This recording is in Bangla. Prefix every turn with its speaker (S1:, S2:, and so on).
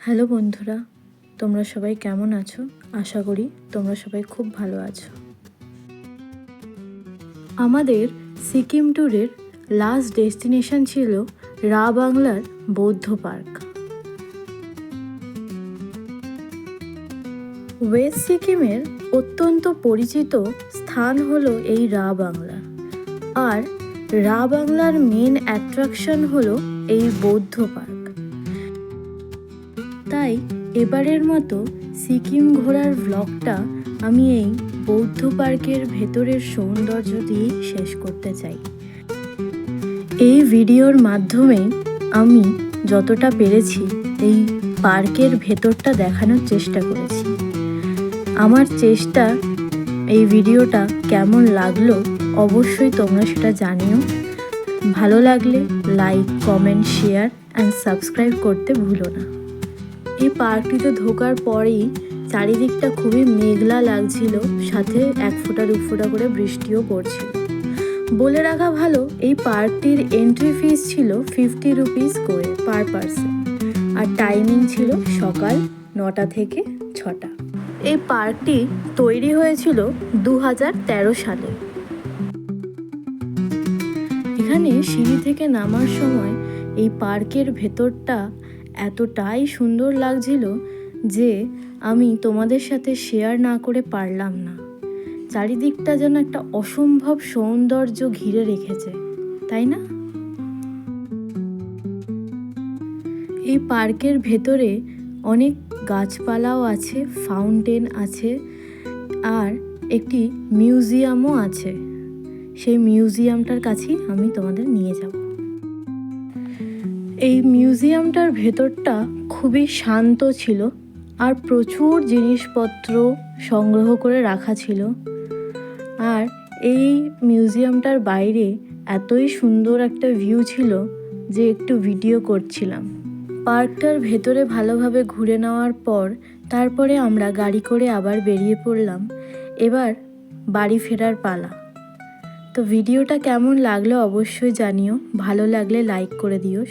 S1: হ্যালো বন্ধুরা, তোমরা সবাই কেমন আছো? আশা করি তোমরা সবাই খুব ভালো আছো। আমাদের সিকিম ট্যুরের লাস্ট ডেস্টিনেশন ছিল রা বাংলার বৌদ্ধ পার্ক। ওয়েস্ট সিকিমের অত্যন্ত পরিচিত স্থান হলো এই রা বাংলা। আর রা বাংলার মেন অ্যাট্রাকশন হলো এই বৌদ্ধ পার্ক। তাই এবারের মতো সিকিম ঘোরার ব্লগটা আমি এই বৌদ্ধ পার্কের ভেতরের সৌন্দর্য দিয়ে শেষ করতে চাই। এই ভিডিওর মাধ্যমে আমি যতটা পেরেছি এই পার্কের ভেতরটা দেখানোর চেষ্টা করেছি। আমার চেষ্টা এই ভিডিওটা কেমন লাগল অবশ্যই তোমরা সেটা জানিও। ভালো লাগলে like comment share and subscribe করতে ভুলো না। এই পার্কটিতে ঢোকার পরেই চারিদিকটা খুবই মেঘলা লাগছিল, সাথে এক ফোঁটা, দু ফোঁটা করে বৃষ্টিও পড়ছিল। বলে রাখা ভালো, এই পার্কটির এন্ট্রি ফিস ছিল ফিফটি রুপিস করে পার পার্সন আর টাইমিং ছিল সকাল নটা থেকে ছটা। এই পার্কটি তৈরি হয়েছিল দু হাজার তেরো সালে। এখানে সিঁড়ি থেকে নামার সময় এই পার্কের ভেতরটা এতটাই সুন্দর লাগছিল যে আমি তোমাদের সাথে শেয়ার না করে পারলাম না। চারিদিকটা যেন একটা অসম্ভব সৌন্দর্য ঘিরে রেখেছে, তাই না? এই পার্কের ভেতরে অনেক গাছপালাও আছে ফাউন্টেন আছে, আর একটি মিউজিয়ামও আছে। সেই মিউজিয়ামটার কাছেই আমি তোমাদের নিয়ে যাব। এই মিউজিয়ামটার ভেতরটা খুবই শান্ত ছিল আর প্রচুর জিনিসপত্র সংগ্রহ করে রাখা ছিল। আর এই মিউজিয়ামটার বাইরে এতই সুন্দর একটা ভিউ ছিল যে একটু ভিডিও করছিলাম। পার্কটার ভেতরে ভালোভাবে ঘুরে নেওয়ার পর তারপরে আমরা গাড়ি করে আবার বেরিয়ে পড়লাম। এবার বাড়ি ফেরার পালা। তো ভিডিওটা কেমন লাগল অবশ্যই জানিও, ভালো লাগলে লাইক করে দিও।